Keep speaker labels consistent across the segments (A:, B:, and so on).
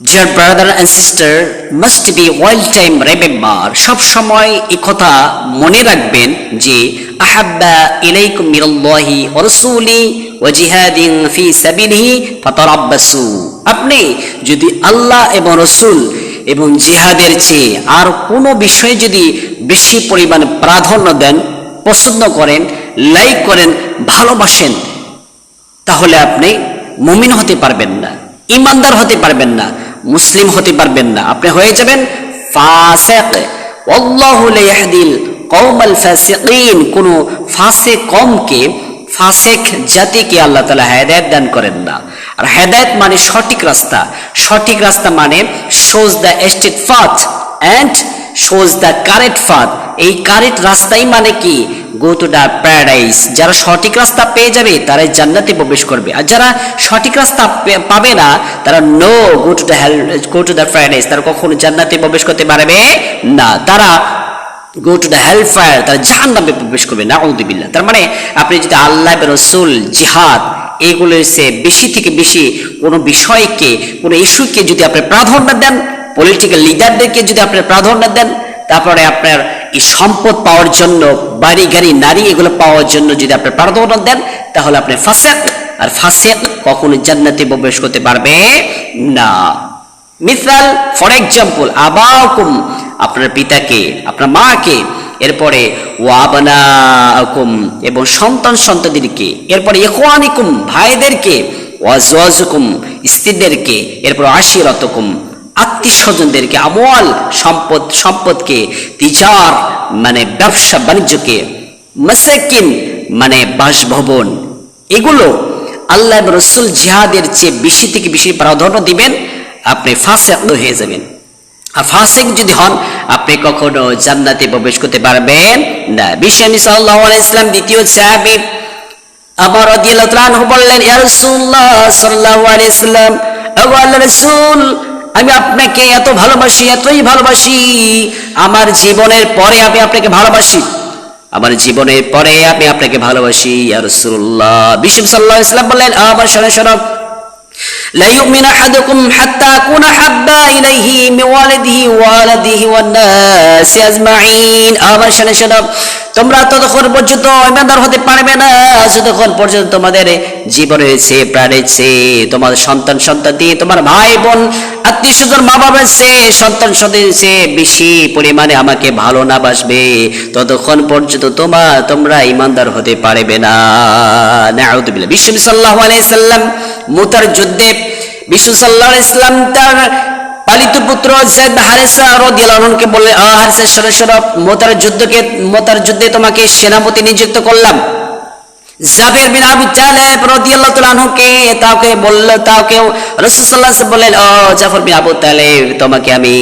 A: Dear brother and sister, must be all time remember সব সময় এই কথা মনে রাখবেন যে আহাব্বা ইলাইকুম মিনাল্লাহি ওয়া রাসূলি ওয়া জিহাদিন ফি সাবিলিহি ফাতারাব্বাসু। আপনি যদি আল্লাহ এবং রসুল এবং জিহাদের চেয়ে আর কোনো বিষয়ে যদি বেশি পরিমাণে প্রাধান্য দেন পছন্দ করেন লাইক করেন ভালোবাসেন তাহলে আপনি মুমিন হতে পারবেন না ইমানদার হতে পারবেন না। মুসলিম হতে পারবেন না। আপনি হয়ে যাবেন ফাসিক। আল্লাহু লা ইয়াহদিল কওমাল ফাসিকিন। কোন ফাসিক কমকে ফাসেক জাতিকে আল্লাহ তালা হেদায়ত দান করেন না। আর হেদায়ত মানে সঠিক রাস্তা। সঠিক রাস্তা মানে shows the straight path and shows the correct path এই কারেক্ট রাস্তাই মানে কি? গো টু দ্য প্যারাডাইস যারা সঠিক রাস্তা পেয়ে যাবে, তারাই জান্নাতে প্রবেশ করবে। আর যারা সঠিক রাস্তা পাবে না, তারা no go to the hell go to the paradise তারা কখনো জান্নাতে প্রবেশ করতে পারবে না। তারা go to the hell fire তারা জাহান নামে প্রবেশ করবে না উদ্দিবিল্লা তার মানে আপনি যদি আল্লাহ রসুল, জিহাদ, এগুলো সে বেশি থেকে বেশি কোনো বিষয়কে, কোনো ইস্যুকে যদি আপনি প্রাধান্য দেন পলিটিক্যাল লিডারদেরকে যদি আপনি প্রাধান্য দেন, তারপরে আপনার এই সম্পদ পাওয়ার জন্য, বাড়ি, গাড়ি, নারী এগুলো পাওয়ার জন্য যদি আপনি প্রাধান্য দেন, তাহলে আপনি ফাসেক আর ফাসেক কখনো জান্নাতে প্রবেশ করতে পারবে না। মিসাল, ফর এক্সাম্পল, আবাকুম, আপনার পিতাকে, আপনার মাকে, এরপরে ওয়াবানাকুম এবং সন্তান সন্ততিদেরকে, এরপরে ইখওয়ানিকুম, ভাইদেরকে ওয়াজওয়াজুকুম স্ত্রীদেরকে, এরপর আশিরতকুম আত্মীয় স্বজনদেরকে আমল, সম্পদ, সম্পদকে, তিজার মানে ব্যবসা, বাণিজ্যকে, মাসাকিন মানে বাসভবন, এগুলো আল্লাহ রসুল জিহাদের চেয়ে বেশি থেকে বেশি প্রাধান্য দিবেন, আপনি ফাঁসে হয়ে যাবেন। আর ফাসিক যদি হন, আপনি কখনো জান্নাতে প্রবেশ করতে পারবেন না। বিশ্বনী সাল্লাহ ইসলাম দ্বিতীয় সাহাবি আমার রাদিয়াল্লাহু তাআলা আনহু বললেন, ইয়া আলাইহি সাল্লাম ওগো আল্লাহর রাসূল আমি আপনাকে এত ভালোবাসি এতই ভালোবাসি আমার জীবনের পরে আমি আপনাকে ভালোবাসি আমার জীবনের পরে আমি আপনাকে ভালোবাসি ইয়া রাসূলুল্লাহ বিশ্ব সাল্লাল্লাহু আলাইহি সাল্লাম বললেন আমার শোনো শোনো لا يؤمن أحدكم حتى أكون حبا إليه من والده وولده والناس أجمعين আমার শোনো শোনো তোমরা ততক্ষণ পর্যন্ত ইমানদার হতে পারবে না যতক্ষণ পর্যন্ত তোমাদের জীবন রয়েছে প্রাণ রয়েছে তোমার সন্তান, সন্ততি, তোমার ভাই, বোন, আত্মীয় স্বজন, মা বাবা সে, সন্তান সে বেশি পরিমাণে আমাকে ভালো না বাসবে। ততক্ষণ পর্যন্ত তোমার তোমরা ইমানদার হতে পারবে না। নাউদুবিল্লাহ বিশ্ব সাল্লাল্লাহু আলাইহি সাল্লাম, মুতার যুদ্ধে বিশ্ব সাল্লাহ ইসলাম তার পালিত পুত্র জেদ হারেসা রদিয়ালকে বললে আ সরসর মোতার যুদ্ধকে, মোতার যুদ্ধে তোমাকে সেনাপতি নিযুক্ত করলাম। জাবের বিন আবু তালেব রাদিয়াল্লাহু তাআলা আনহুকে তাকে বলল তাকে রাসূল সাল্লাল্লাহু আলাইহি বললেন, ও জাফর বিন আবু তালেব, তোমাকে আমি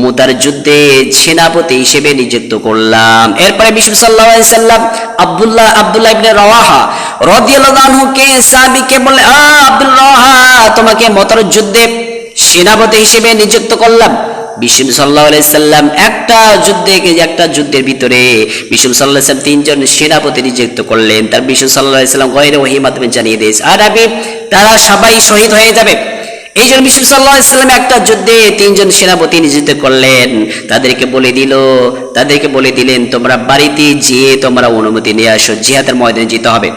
A: মুতার যুদ্ধে সেনাপতি হিসেবে নিযুক্ত করলাম। এরপরে বিশ্ব সাল্লাল্লাহু আলাইহি সাল্লাম আব্দুল্লাহ আব্দুল্লাহ ইবনে রাওয়াহা রাদিয়াল্লাহু আনহুকে, সাহাবীকে বললে আ আব্দুল রাওয়াহা, তোমাকে মুতার যুদ্ধে সেনাপতি হিসেবে নিযুক্ত করলাম। বিষ্ণু সাল্লাহ সাল্লাম একটা যুদ্ধে একটা যুদ্ধের ভিতরে বিষ্ণু সাল্লাহ সাল্লাম তিনজন সেনাপতি নিযুক্ত করলেন। তার বিষ্ণু সাল্লাহ সাল্লাম গয়ের ওহি মাধ্যমে জানিয়ে দিয়েছে, আর আমি, তারা সবাই শহীদ হয়ে যাবে। এই জন্য বিষ্ণু সাল্লাহ সাল্লাম একটা যুদ্ধে তিনজন সেনাপতি নিযুক্ত করলেন। তাদেরকে বলে দিল, তাদেরকে বলে দিলেন, তোমরা বাড়িতে যেয়ে তোমরা অনুমতি নিয়ে আসো, জিহাদের ময়দানে যেতে হবে।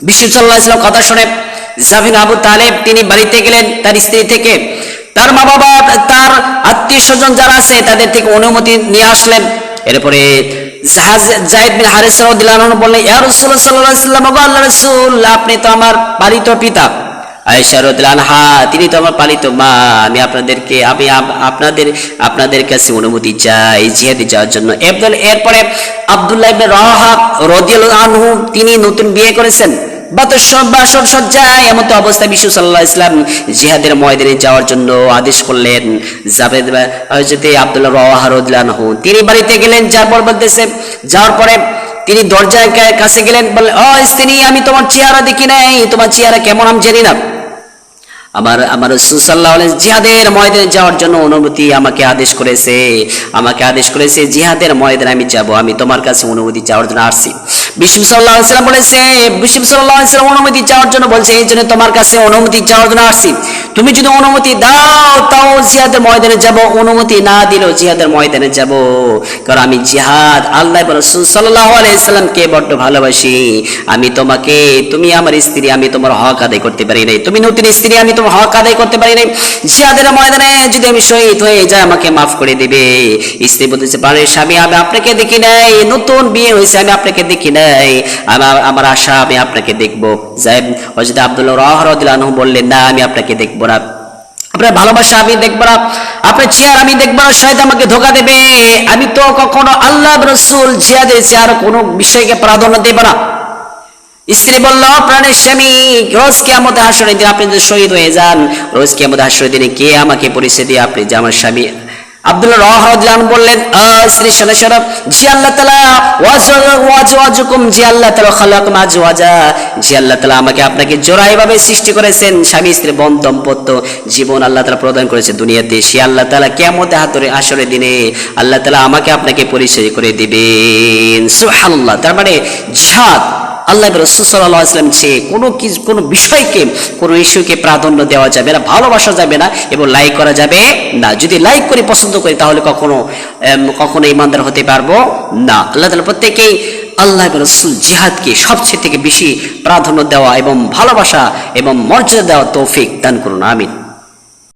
A: বিষ্ণু সাল্লাহ ইসলাম কথা শুনে জাফিন আবু তালেব, তিনি বাড়িতে গেলেন, তার স্ত্রী থেকে। তার মা বাবা তার আত্মীয় স্বজন যারা আছে, তাদের থেকে অনুমতি নিয়ে আসলেন। এরপরে আপনি তো আমার পালিত পিতা। আনহা, তিনি তো আমার পালিত মা। আমি আপনাদেরকে আমি আপ- আপনাদের আপনাদের কাছে অনুমতি চাই জিহাদে যাওয়ার জন্য। এরপরে আব্দুল্লাহ রাওয়াহা রাদিয়াল্লাহু আনহু, তিনি নতুন বিয়ে করেছেন। বাসর সজ্জায় এমত অবস্থায় বিশ্ব সাল্লাহ ইসলাম জিহাদের ময়দানে যাওয়ার জন্য আদেশ করলেন। জাবেদ হজরতে আব্দুল্লাহ তিনি বাড়িতে গেলেন বলতেছে, যাওয়ার পরে তিনি কাছে গেলেন, বলে, ও স্ত্রী, আমি তোমার চেহারা দেখি নাই। তোমার চেহারা কেমন আমি জানি না। আমার আমার সুসাল্লাহ জিহাদের ময়দানে যাওয়ার জন্য অনুমতি আমাকে আদেশ করেছে। আমাকে আদেশ করেছে, জিহাদের ময়দানে আমি যাব। আমি তোমার কাছে অনুমতি চাওয়ার জন্য আসছি। আমি জিহাদ, আল্লাহ বড্ড ভালোবাসি। আমি তোমাকে, তুমি আমার স্ত্রী, আমি তোমার হক আদায় করতে পারি নাই। তুমি নতুন স্ত্রী, আমি তোমার হক আদায় করতে পারি নাই। জিহাদের ময়দানে যদি আমি শহীদ হয়ে যাই, আমাকে মাফ করে দিবে। স্ত্রী বলতেছে পারে স্বামী, আমি আপনাকে দেখি নাই। নতুন বিয়ে হয়েছে, আমি আপনাকে দেখি নাই। আমার আমার আশা, আমি আপনাকে দেখব। যাই হজরত আব্দুল্লাহ রহরদিল্লাহ বললেন, না, আমি আপনাকে দেখব না। আপনার ভালোবাসা আমি দেখব না। আপনার চেয়ার আমি দেখব না। আমাকে ধোকা দেবে। আমি তো কখনো আল্লাহ রসুল জিয়াদের চেয়ার কোনো বিষয়কে প্রাধান্য দেব না। স্ত্রী বলল, প্রাণের স্বামী রোজ কেমতে হাসরে দিন আপনি যদি শহীদ হয়ে যান, রোজ কেমতে হাসরে দিনে কে আমাকে পরিচয় দিয়ে আপনি যে আমার স্বামী আব্দুল্লাহ রহমান বললেন আল্লাহ তালা তালা তালা আমাকে আপনাকে সৃষ্টি করেছেন, স্বামী স্ত্রী বন দম্পত্য, জীবন আল্লাহ তালা প্রদান করেছে দুনিয়াতে সে আল্লাহ তালা কেমতে হাতরে আসরে দিনে আল্লাহ তালা আমাকে আপনাকে পরিচয় করে দিবেন। তার মানে জিহাদ আল্লাহ রসুল্লাহ আসলাম চেয়ে কোনো কি কোনো বিষয়কে, কোনো ইস্যুকে প্রাধান্য দেওয়া যাবে না, ভালোবাসা যাবে না এবং লাইক করা যাবে না। যদি লাইক করে, পছন্দ করি, তাহলে কখনো কখনো ইমানদার হতে পারব না। আল্লাহ তালা প্রত্যেকেই আল্লাহ রসুল জিহাদকে সবচেয়ে থেকে বেশি প্রাধান্য দেওয়া এবং ভালোবাসা এবং মর্যাদা দেওয়া তৌফিক দান করুন, আমিন।